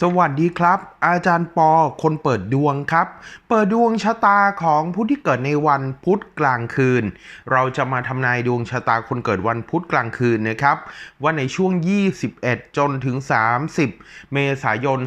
สวัสดีครับ อาจารย์ปอคนเปิดดวงครับ เปิดดวงชะตาของผู้ที่เกิดในวันพุธกลางคืน เราจะมาทำนายดวงชะตาคนเกิดวันพุธกลางคืนนะครับ ว่าในช่วง 21 จนถึง 30 เมษายน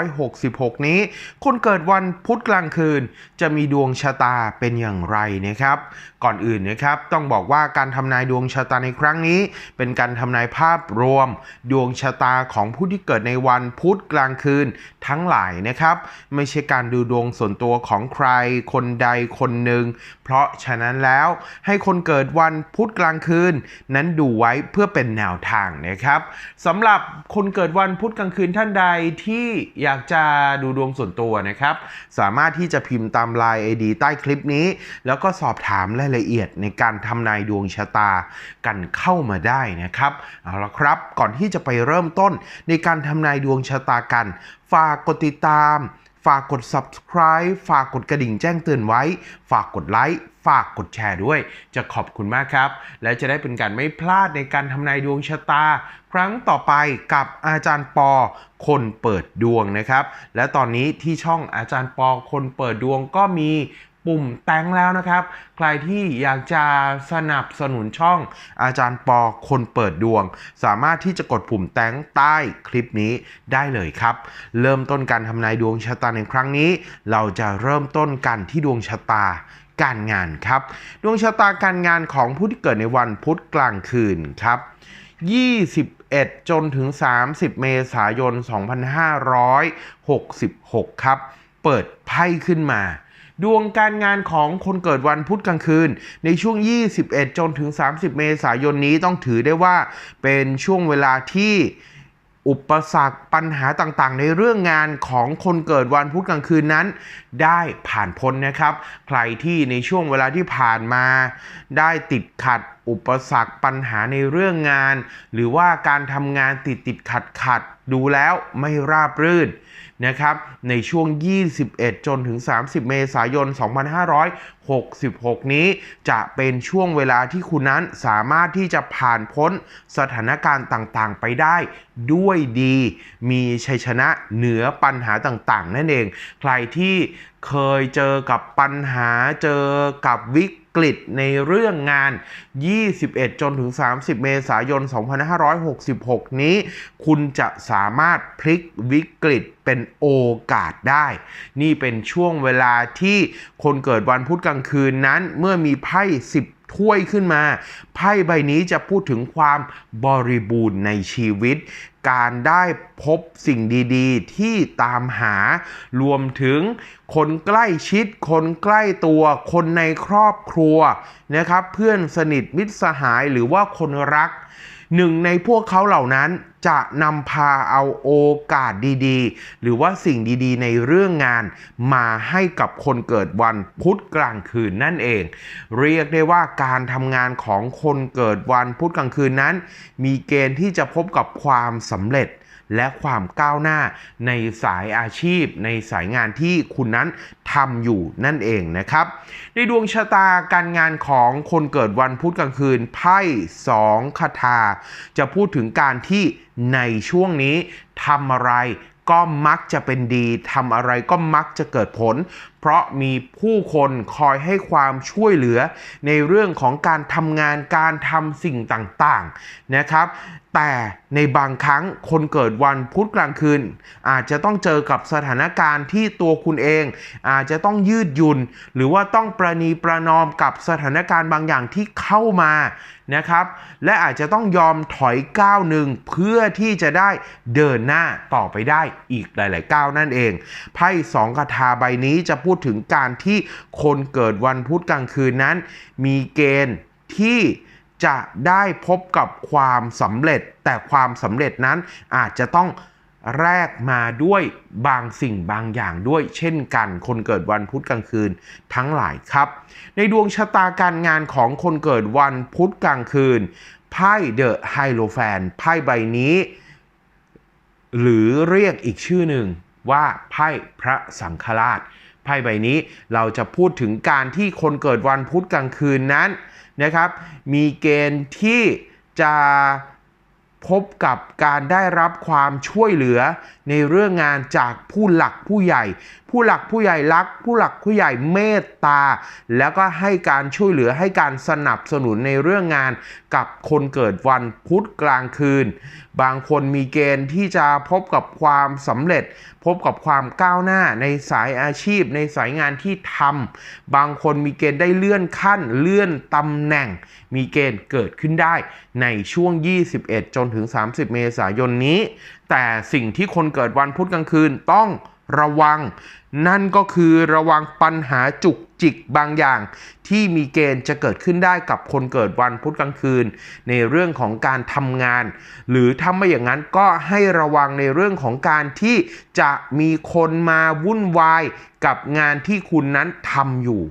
2566 นี้ คนเกิดวันพุธกลางคืน จะมีดวงชะตาเป็นอย่างไรนะครับ ก่อนอื่นนะครับต้องบอกว่าการทำนายดวงชะตาในครั้งนี้ เป็นการทำนายภาพรวม ดวงชะตาของผู้ที่เกิดในวันพุธกลางคืนทั้งหลายนะครับ ไม่ใช่การดูดวงส่วนตัวของใครคนใดคนหนึ่ง เพราะฉะนั้นแล้วให้คนเกิดวันพุธกลางคืน นั้นดูไว้เพื่อเป็นแนวทางนะครับสำหรับคนเกิดวันพุธกลางคืนท่านใดที่อยากจะดูดวงส่วนตัวนะครับ สามารถที่จะพิมพ์ตามไลน์ ID ใต้คลิปนี้ แล้วก็สอบถามรายละเอียดในการทำนายดวงชะตากันเข้ามาได้นะครับเอาละครับก่อนที่จะไปเริ่มต้นในการทำนายดวงชะตากัน ฝากกดติดตาม ฝากกด subscribe ฝากกดกระดิ่งแจ้งเตือนไว้ ฝากกดไลค์ฝากกดแชร์ด้วย จะขอบคุณมากครับ และจะได้เป็นการไม่พลาดในการทำนายดวงชะตา ครั้งต่อไปกับอาจารย์ปอ คนเปิดดวงนะครับ และตอนนี้ที่ช่องอาจารย์ปอ คนเปิดดวงก็มี ปุ่มแตงแล้วนะครับ ใครที่อยากจะสนับสนุนช่องอาจารย์ปอคนเปิดดวง สามารถที่จะกดปุ่มแตงใต้คลิปนี้ได้เลยครับ เริ่มต้นการทำนายดวงชะตาในครั้งนี้ เราจะเริ่มต้นกันที่ดวงชะตาการงานครับ ดวงชะตาการงานของผู้ที่เกิดในวันพุธกลางคืนครับ 21 จนถึง 30 เมษายน 2566 ครับ เปิดไพ่ขึ้นมา ดวงการงานของคนเกิดวันพุธกลางคืน ในช่วง 21 จนถึง 30 เมษายนนี้ต้องถือได้ว่าเป็นช่วงเวลาที่อุปสรรคปัญหาต่างๆ ในเรื่องงานของคนเกิดวันพุธกลางคืนนั้น ได้ผ่านพ้นนะครับ ใครที่ในช่วงเวลาที่ผ่านมา ได้ติดขัดอุปสรรคปัญหาในเรื่องงาน หรือว่าการทำงานติดติดขัดขัด ดูแล้วไม่ราบรื่นนะครับในช่วง 21 จนถึง 30 เมษายน 66 นี้จะเป็นช่วงเวลาที่คุณนั้นสามารถที่จะผ่านพ้นสถานการณ์ต่างๆ ไปได้ด้วยดี มีชัยชนะเหนือปัญหาต่างๆ นั่นเอง ใครที่เคยเจอกับปัญหาเจอกับวิกฤตในเรื่องงาน 21 จนถึง 30 เมษายน 2566 นี้ คุณจะสามารถพลิกวิกฤต เป็นโอกาสได้ นี่เป็นช่วงเวลาที่คนเกิดวันพุธกลางคืนนั้น เมื่อมีไพ่10ถ้วยขึ้นมา ไพ่ใบนี้จะพูดถึงความบริบูรณ์ในชีวิต การได้พบสิ่งดีๆ ที่ตามหารวมถึงคนใกล้ชิด คนใกล้ตัว คนในครอบครัวนะครับ เพื่อนสนิทมิตรสหายหรือว่าคนรัก หนึ่งในพวกเขาเหล่านั้น จะนำพาเอาโอกาสดีๆ หรือว่าสิ่งดีๆ ในเรื่องงานมาให้กับคนเกิดวันพุธกลางคืนนั่นเอง เรียกได้ว่าการทำงานของคนเกิดวันพุธกลางคืนนั้น มีเกณฑ์ที่จะพบกับความสำเร็จ และความก้าวหน้าในสายอาชีพ ในสายงานที่คุณนั้นทำอยู่นั่นเองนะครับ ในดวงชะตาการงานของคนเกิดวันพุธกลางคืนไพ่สองคาถาจะพูดถึงการที่ในช่วงนี้ทำอะไรก็มักจะเป็นดีทำอะไรก็มักจะเกิดผล เพราะมีผู้คนคอยให้ความช่วยเหลือในเรื่องของการทำงานการทำสิ่งต่างๆนะครับแต่ในบางครั้งคนเกิดวันพุธกลางคืน อาจจะต้องเจอกับสถานการณ์ที่ตัวคุณเอง อาจจะต้องยืดหยุ่น หรือว่าต้องประนีประนอมกับสถานการณ์บางอย่างที่เข้ามานะครับ และอาจจะต้องยอมถอยก้าวหนึ่งเพื่อที่จะได้เดินหน้าต่อไปได้อีกหลาย ๆ ก้าวนั่นเองไพ่สองคาถาใบนี้จะพูดถึงการที่คนเกิดวันพุธกลางคืนนั้น มีเกณฑ์ที่จะได้พบกับความสำเร็จ แต่ความสำเร็จนั้นอาจจะต้องแลกมาด้วยบางสิ่งบางอย่างด้วยเช่นกัน คนเกิดวันพุธกลางคืนทั้งหลายครับ ในดวงชะตาการงานของคนเกิดวันพุธกลางคืนไพ่เดอะไฮโลแฟนไพ่ใบนี้ หรือเรียกอีกชื่อหนึ่งว่าไพ่พระสังฆราช ไพ่ใบนี้เราจะพูดถึงการที่คนเกิดวันพุธกลางคืนนั้นนะครับ มีเกณฑ์ที่จะพบกับการได้รับความช่วยเหลือในเรื่องงานจากผู้หลักผู้ใหญ่ ผู้หลักผู้ใหญ่รัก ผู้หลักผู้ใหญ่เมตตา แล้วก็ให้การช่วยเหลือให้การสนับสนุนในเรื่องงานกับคนเกิดวันพุธกลางคืน บางคนมีเกณฑ์ที่จะพบกับความสำเร็จ พบกับความก้าวหน้าในสายอาชีพ ในสายงานที่ทำบางคนมีเกณฑ์ได้เลื่อนขั้น เลื่อนตำแหน่ง มีเกณฑ์เกิดขึ้นได้ในช่วง 21 จนถึง 30 เมษายนนี้ แต่สิ่งที่คนเกิดวันพุธกลางคืนต้อง ระวัง นั่นก็คือระวังปัญหาจุกจิกบางอย่าง ที่มีเกณฑ์จะเกิดขึ้นได้กับคนเกิดวันพุธกลางคืน ในเรื่องของการทำงาน หรือถ้าไม่อย่างนั้นก็ให้ระวังในเรื่องของการที่จะมีคนมาวุ่นวายกับงานที่คุณนั้นทำอยู่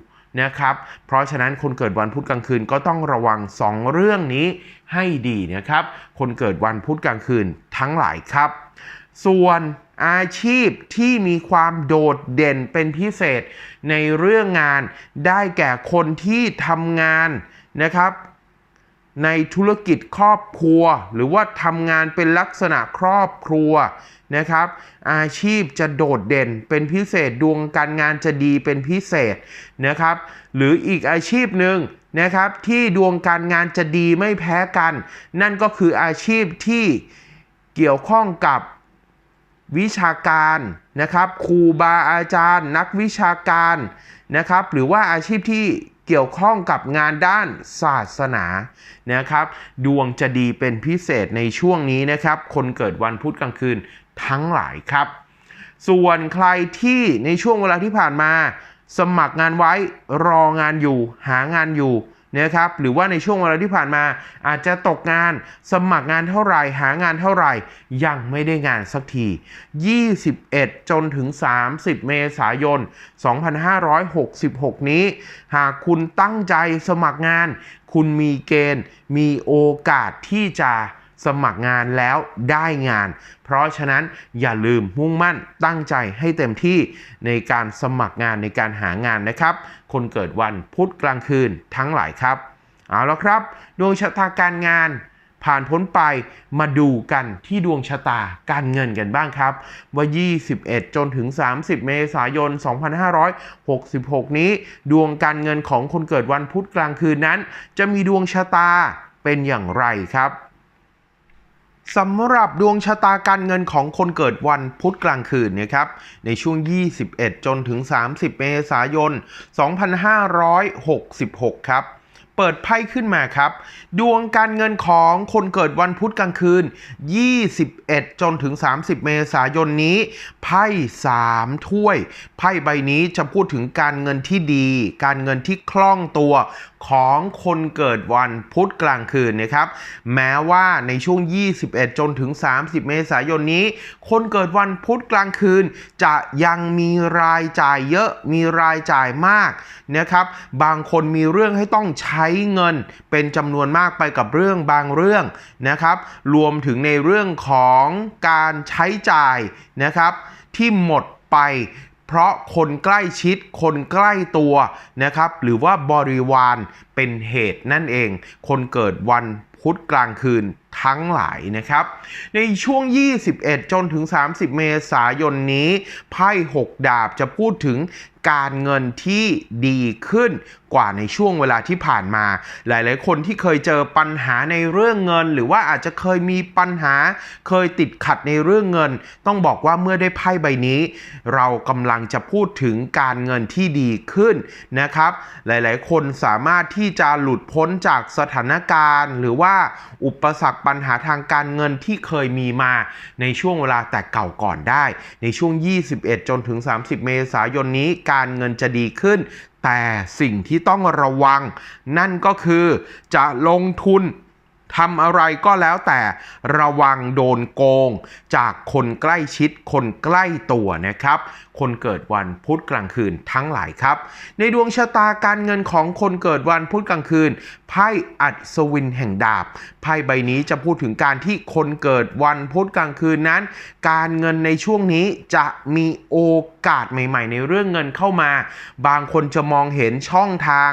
นะครับ เพราะฉะนั้นคนเกิดวันพุธกลางคืนก็ต้องระวัง 2 เรื่องนี้ให้ดีนะครับ คนเกิดวันพุธกลางคืนทั้งหลายครับ ส่วน อาชีพที่มีความโดดเด่นเป็นพิเศษในเรื่องงานได้แก่คนที่ทำงานนะครับ ในธุรกิจครอบครัว หรือว่าทำงานเป็นลักษณะครอบครัวนะครับ อาชีพจะโดดเด่นเป็นพิเศษดวงการงานจะดีเป็นพิเศษนะครับ หรืออีกอาชีพหนึ่งนะครับที่ดวงการงานจะดีไม่แพ้กัน นั่นก็คืออาชีพที่เกี่ยวข้องกับ วิชาการนะครับครูบาอาจารย์ นักวิชาการนะครับ หรือว่าอาชีพที่เกี่ยวข้องกับงานด้านศาสนานะครับ ดวงจะดีเป็นพิเศษในช่วงนี้นะครับ คนเกิดวันพุธกลางคืนทั้งหลายครับ ส่วนใครที่ในช่วงเวลาที่ผ่านมา สมัครงานไว้รองานอยู่ หางานอยู่ นะครับหรือว่าในช่วงเวลาที่ผ่านมา อาจจะตกงานสมัครงานเท่าไหร่หางานเท่าไหร่ ยังไม่ได้งานสักที 21 จนถึง 30 เมษายน 2566 นี้ หากคุณตั้งใจสมัครงาน คุณมีเกณฑ์มีโอกาสที่จะ สมัครงานแล้วได้งาน เพราะฉะนั้นอย่าลืมมุ่งมั่นตั้งใจให้เต็มที่ในการสมัครงานในการหางานนะครับ คนเกิดวันพุธกลางคืนทั้งหลายครับ เอาละครับ ดวงชะตาการงานผ่านพ้นไปมาดูกันที่ดวงชะตาการเงินกันบ้างครับ ว่า 21 จนถึง 30 เมษายน 2566 นี้ ดวงการเงินของคนเกิดวันพุธกลางคืนนั้น จะมีดวงชะตาเป็นอย่างไรครับ สำหรับดวงชะตาการเงินของคนเกิดวันพุธกลางคืนนะครับ ในช่วง 21 จนถึง 30 เมษายน 2566 ครับ เปิดไพ่ขึ้นมาครับ ดวงการเงินของคนเกิดวันพุธกลางคืน 21 จนถึง 30 เมษายนนี้ ไพ่3ถ้วย ไพ่ใบนี้จะพูดถึงการเงินที่ดี การเงินที่คล่องตัวของคนเกิดวันพุธกลางคืนนะครับ แม้ว่าในช่วง 21 จนถึง 30 เมษายนนี้ คนเกิดวันพุธกลางคืน จะยังมีรายจ่ายเยอะ มีรายจ่ายมากนะครับ บางคนมีเรื่องให้ต้องใช้ช้เงินเป็นจำนวนมากไปกับเรื่องบางเรื่องนะครับ รวมถึงในเรื่องของการใช้จ่ายนะครับ ที่หมดไปเพราะคนใกล้ชิดคนใกล้ตัวนะครับ หรือว่าบริวารเป็นเหตุนั่นเอง คนเกิดวันพุธกลางคืน ทั้งหลายนะครับ ในช่วง 21 จนถึง 30 เมษายนนี้ ไพ่ 6 ดาบจะพูดถึงการเงินที่ดีขึ้นกว่าในช่วงเวลาที่ผ่านมา หลายๆ คนที่เคยเจอปัญหาในเรื่องเงิน หรือว่าอาจจะเคยมีปัญหา เคยติดขัดในเรื่องเงิน ต้องบอกว่าเมื่อได้ไพ่ใบนี้ เรากำลังจะพูดถึงการเงินที่ดีขึ้นนะครับ หลายๆ คนสามารถที่จะหลุดพ้นจากสถานการณ์ หรือว่าอุปสรรคปัญหาทางการเงินที่เคยมีมาในช่วงเวลาแต่เก่าก่อนได้ ในช่วง 21 จนถึง 30 เมษายนนี้การเงินจะดีขึ้น แต่สิ่งที่ต้องระวัง นั่นก็คือจะลงทุนทำอะไรก็แล้วแต่ระวังโดนโกง จากคนใกล้ชิดคนใกล้ตัวนะครับ คนเกิดวันพุธกลางคืนทั้งหลายครับ ในดวงชะตาการเงินของคนเกิดวันพุธกลางคืนไพ่อัศวินแห่งดาบไพ่ใบนี้จะพูดถึงการที่คนเกิดวันพุธกลางคืนนั้น การเงินในช่วงนี้จะมีโอกาสใหม่ ๆ ในเรื่องเงินเข้ามา บางคนจะมองเห็นช่องทาง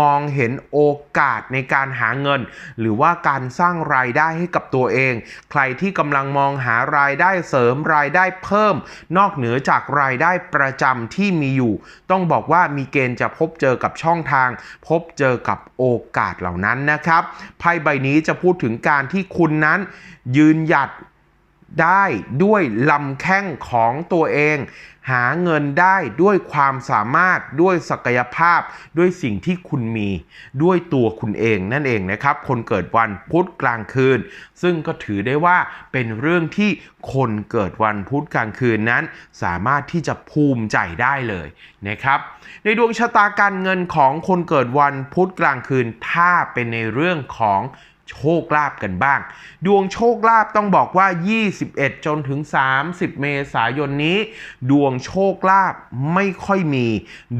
มองเห็นโอกาสในการหาเงิน หรือว่าการสร้างรายได้ให้กับตัวเอง ใครที่กำลังมองหารายได้เสริมรายได้เพิ่ม นอกเหนือจากรายได้ได้ประจำที่มีอยู่ ต้องบอกว่ามีเกณฑ์จะพบเจอกับช่องทาง พบเจอกับโอกาสเหล่านั้นนะครับไพ่ใบนี้จะพูดถึงการที่คุณนั้น ยืนหยัดได้ด้วยลำแข้งของตัวเอง หาเงินได้ด้วยความสามารถด้วยศักยภาพ ด้วยสิ่งที่คุณมี ด้วยตัวคุณเองนั่นเองนะครับ คนเกิดวันพุธกลางคืน ซึ่งก็ถือได้ว่าเป็นเรื่องที่คนเกิดวันพุธกลางคืนนั้น สามารถที่จะภูมิใจได้เลยนะครับ ในดวงชะตาการเงินของคนเกิดวันพุธกลางคืน ถ้าเป็นในเรื่องของ โชคลาภกันบ้าง ดวงโชคลาภต้องบอกว่า 21 จนถึง 30 เมษายนนี้ ดวงโชคลาภไม่ค่อยมี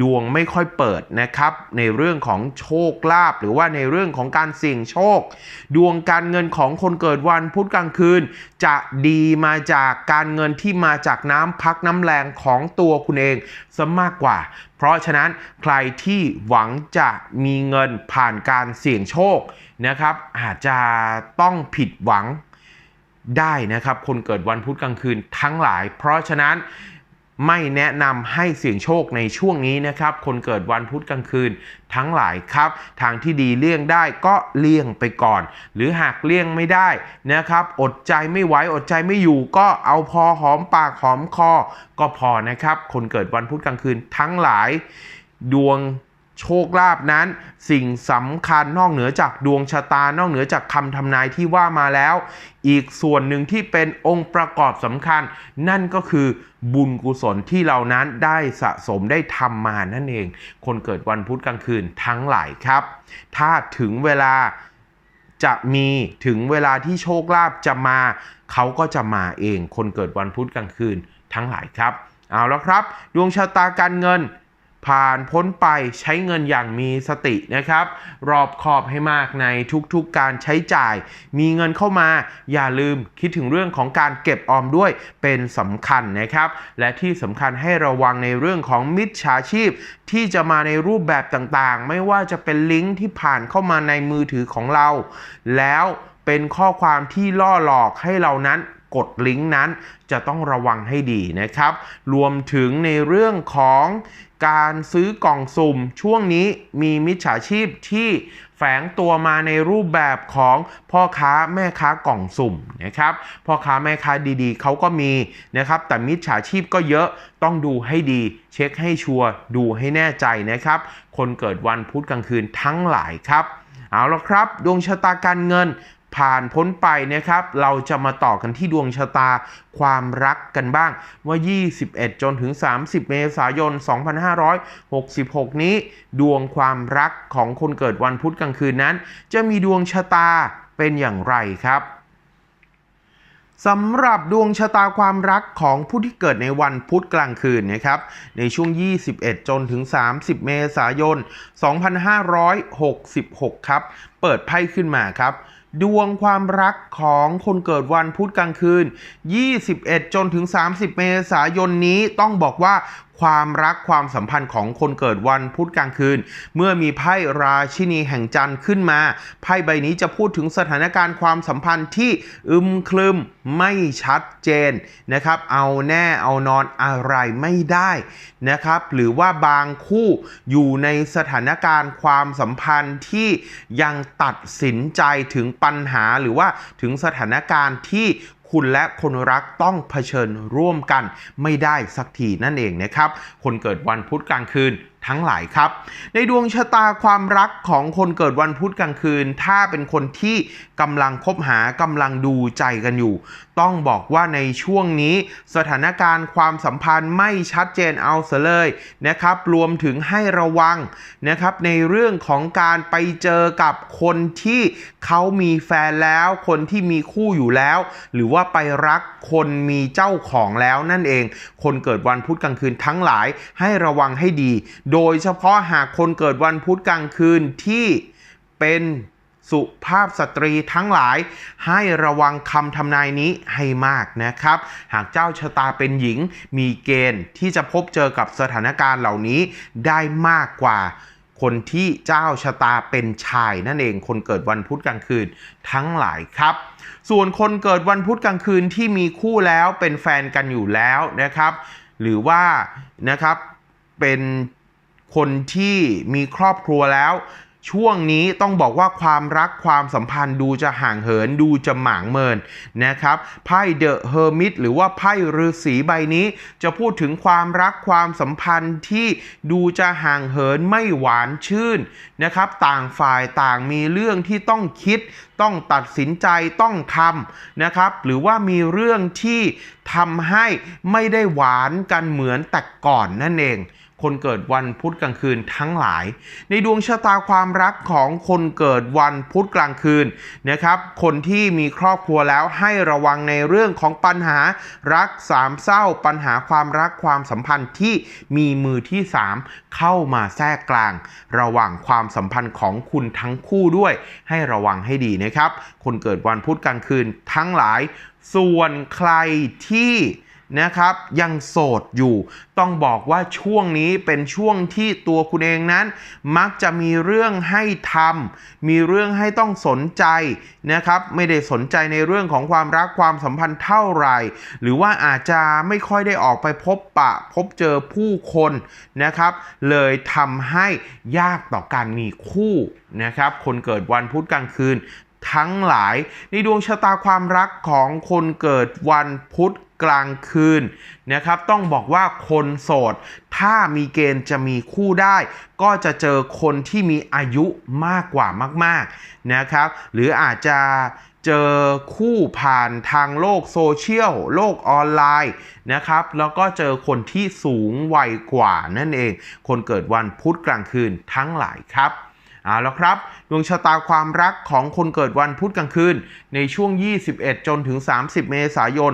ดวงไม่ค่อยเปิดนะครับ ในเรื่องของโชคลาภหรือว่าในเรื่องของการเสี่ยงโชค ดวงการเงินของคนเกิดวันพุธกลางคืน จะดีมาจากการเงินที่มาจากน้ำพักน้ำแรงของตัวคุณเองซะมากกว่าเพราะฉะนั้นใครที่หวังจะมีเงินผ่านการเสี่ยงโชคนะครับ อาจจะต้องผิดหวังได้นะครับ คนเกิดวันพุธกลางคืนทั้งหลาย เพราะฉะนั้น ไม่แนะนำให้เสี่ยงโชคในช่วงนี้นะครับ คนเกิดวันพุธกลางคืนทั้งหลายครับ ทางที่ดีเลี่ยงได้ก็เลี่ยงไปก่อน หรือหากเลี่ยงไม่ได้นะครับ อดใจไม่ไหวอดใจไม่อยู่ก็เอาพอหอมปากหอมคอ ก็พอนะครับ คนเกิดวันพุธกลางคืนทั้งหลายดวง โชคลาภนั้น สิ่งสำคัญนอกเหนือจากดวงชะตานอกเหนือจากคำทำนายที่ว่ามาแล้ว อีกส่วนหนึ่งที่เป็นองค์ประกอบสำคัญ นั่นก็คือบุญกุศลที่เรานั้นได้สะสมได้ทำมานั่นเอง คนเกิดวันพุธกลางคืนทั้งหลายครับ ถ้าถึงเวลาจะมีถึงเวลาที่โชคลาภจะมา เขาก็จะมาเอง คนเกิดวันพุธกลางคืนทั้งหลายครับ เอาแล้วครับ ดวงชะตาการเงิน ผ่านพ้นไปใช้เงินอย่างมีสตินะครับ รอบขอบให้มากในทุกๆการใช้จ่าย มีเงินเข้ามาอย่าลืมคิดถึงเรื่องของการเก็บออมด้วยเป็นสำคัญนะครับ และที่สำคัญให้ระวังในเรื่องของมิจฉาชีพ ที่จะมาในรูปแบบต่างๆ ไม่ว่าจะเป็นลิงก์ที่ผ่านเข้ามาในมือถือของเรา แล้วเป็นข้อความที่ล่อหลอกให้เรานั้น กดลิงก์นั้นจะต้องระวังให้ดีนะครับ รวมถึงในเรื่องของการซื้อกล่องสุ่ม ช่วงนี้มีมิจฉาชีพที่แฝงตัวมาในรูปแบบของพ่อค้าแม่ค้ากล่องสุ่มนะครับพ่อค้าแม่ค้าดีๆเขาก็มีนะครับ แต่มิจฉาชีพก็เยอะต้องดูให้ดี เช็คให้ชัวร์ดูให้แน่ใจนะครับ คนเกิดวันพุธกลางคืนทั้งหลายครับเอาละครับ ดวงชะตาการเงิน ผ่านพ้นไปนะครับ เราจะมาต่อกันที่ดวงชะตาความรักกันบ้างว่า 21 จนถึง 30 เมษายน 2566 นี้ ดวงความรักของคนเกิดวันพุธกลางคืนนั้น จะมีดวงชะตาเป็นอย่างไรครับสำหรับดวงชะตาความรักของผู้ที่เกิดในวันพุธกลางคืนนะครับ ในช่วง 21 จนถึง 30 เมษายน 2566 ครับ เปิดไพ่ขึ้นมาครับ ดวงความรักของคนเกิดวันพุธกลางคืน 21 จนถึง 30 เมษายนนี้ต้องบอกว่าความรักความสัมพันธ์ของคนเกิดวันพุธกลางคืน เมื่อมีไพ่ราชินีแห่งจันทร์ขึ้นมา ไพ่ใบนี้จะพูดถึงสถานการณ์ความสัมพันธ์ที่อึมครึมไม่ชัดเจนนะครับ เอาแน่เอานอนอะไรไม่ได้นะครับ หรือว่าบางคู่อยู่ในสถานการณ์ความสัมพันธ์ที่ยังตัดสินใจถึงปัญหาหรือว่าถึงสถานการณ์ที่ คุณและคนรักต้องเผชิญร่วมกันไม่ได้สักทีนั่นเองนะครับ คนเกิดวันพุธกลางคืน ทั้งหลายครับ ในดวงชะตาความรักของคนเกิดวันพุธกลางคืน ถ้าเป็นคนที่กำลังคบหากำลังดูใจกันอยู่ ต้องบอกว่าในช่วงนี้ สถานการณ์ความสัมพันธ์ไม่ชัดเจนเอาเสียเลยนะครับ รวมถึงให้ระวังนะครับในเรื่องของการไปเจอกับคนที่เขามีแฟนแล้ว คนที่มีคู่อยู่แล้ว หรือว่าไปรักคนมีเจ้าของแล้วนั่นเอง คนเกิดวันพุธกลางคืนทั้งหลายให้ระวังให้ดีโดยเฉพาะหากคนเกิดวันพุธกลางคืนที่เป็นสุภาพสตรีทั้งหลายให้ระวังคำทำนายนี้ให้มากนะครับ หากเจ้าชะตาเป็นหญิงมีเกณฑ์ที่จะพบเจอกับสถานการณ์เหล่านี้ได้มากกว่าคนที่เจ้าชะตาเป็นชาย นั่นเองคนเกิดวันพุธกลางคืนทั้งหลายครับ ส่วนคนเกิดวันพุธกลางคืนที่มีคู่แล้วเป็นแฟนกันอยู่แล้วนะครับ หรือว่านะครับเป็น คนที่มีครอบครัวแล้ว ช่วงนี้ต้องบอกว่าความรักความสัมพันธ์ดูจะห่างเหินดูจะหมางเมินนะครับไพ่เดอะเฮอร์มิตหรือว่าไพ่ฤาษีใบนี้ จะพูดถึงความรักความสัมพันธ์ที่ดูจะห่างเหินไม่หวานชื่นนะครับ ต่างฝ่ายต่างมีเรื่องที่ต้องคิดต้องตัดสินใจต้องทำนะครับ หรือว่ามีเรื่องที่ทำให้ไม่ได้หวานกันเหมือนแต่ก่อนนั่นเอง คนเกิดวันพุธกลางคืนทั้งหลาย ในดวงชะตาความรักของคนเกิดวันพุธกลางคืนนะครับ คนที่มีครอบครัวแล้วให้ระวังในเรื่องของปัญหารักสามเศร้า ปัญหาความรักความสัมพันธ์ที่มีมือที่สามเข้ามาแทรกกลาง ระหว่างความสัมพันธ์ของคุณทั้งคู่ด้วย ให้ระวังให้ดีนะครับ คนเกิดวันพุธกลางคืนทั้งหลาย ส่วนใครที่ นะครับยังโสดอยู่ ต้องบอกว่าช่วงนี้เป็นช่วงที่ตัวคุณเองนั้น มักจะมีเรื่องให้ทำมีเรื่องให้ต้องสนใจนะครับไม่ได้สนใจในเรื่องของความรักความสัมพันธ์เท่าไหร่ หรือว่าอาจจะไม่ค่อยได้ออกไปพบปะ พบเจอผู้คนนะครับ เลยทำให้ยากต่อการมีคู่นะครับ คนเกิดวันพุธกลางคืนทั้งหลายในดวงชะตาความรักของคนเกิดวันพุธ กลางคืนนะครับ ต้องบอกว่าคนโสด ถ้ามีเกณฑ์จะมีคู่ได้ ก็จะเจอคนที่มีอายุมากกว่ามาก ๆนะครับ หรืออาจจะเจอคู่ผ่านทางโลกโซเชียลโลกออนไลน์นะครับ แล้วก็เจอคนที่สูงวัยกว่านั่นเอง คนเกิดวันพุธกลางคืนทั้งหลายครับ เอาละครับ ดวงชะตาความรักของคนเกิดวันพุธกลางคืน ในช่วง 21 จนถึง 30 เมษายน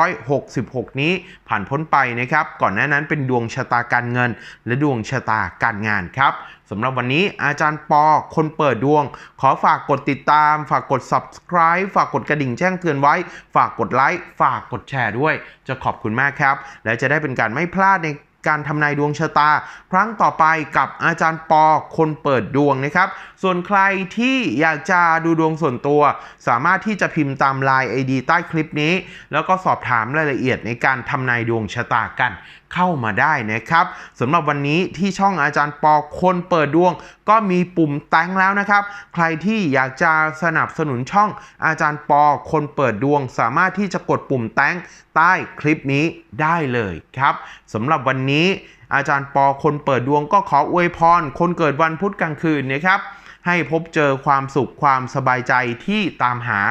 2566 นี้ผ่านพ้นไปนะครับ ก่อนหน้านั้นเป็นดวงชะตาการเงิน และดวงชะตาการงานครับสำหรับวันนี้อาจารย์ปอคนเปิดดวง ขอฝากกดติดตาม ฝากกด subscribe ฝากกดกระดิ่งแจ้งเตือนไว้ ฝากกดไลค์ ฝากกดแชร์ด้วย จะขอบคุณมากครับ และจะได้เป็นการไม่พลาดใน การทำนายดวงชะตา ครั้งต่อไปกับอาจารย์ปอคนเปิดดวงนะครับ ส่วนใครที่อยากจะดูดวงส่วนตัว สามารถที่จะพิมพ์ตาม Line ID ใต้คลิปนี้ แล้วก็สอบถามรายละเอียดในการทำนายดวงชะตากัน เข้ามาได้นะครับสำหรับวันนี้ที่ช่องอาจารย์ปอคนเปิดดวง ก็มีปุ่มแตงแล้วนะครับ ใครที่อยากจะสนับสนุนช่องอาจารย์ปอคนเปิดดวง สามารถที่จะกดปุ่มแตงใต้คลิปนี้ได้เลยครับสำหรับวันนี้อาจารย์ปอคนเปิดดวงก็ขออวยพร คนเกิดวันพุธกลางคืนนะครับ ให้พบเจอความสุขความสบายใจที่ตามหา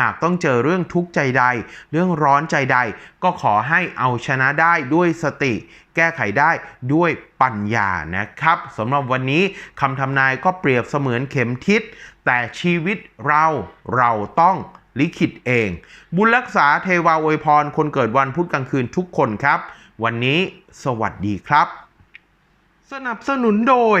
หากต้องเจอเรื่องทุกข์ใจใด เรื่องร้อนใจใด ก็ขอให้เอาชนะได้ด้วยสติ แก้ไขได้ด้วยปัญญานะครับสำหรับวันนี้คำทำนายก็เปรียบเสมือนเข็มทิศ แต่ชีวิตเราเราต้องลิขิตเอง บุญรักษาเทวาอวยพร คนเกิดวันพุธกลางคืนทุกคนครับ วันนี้สวัสดีครับ สนับสนุนโดย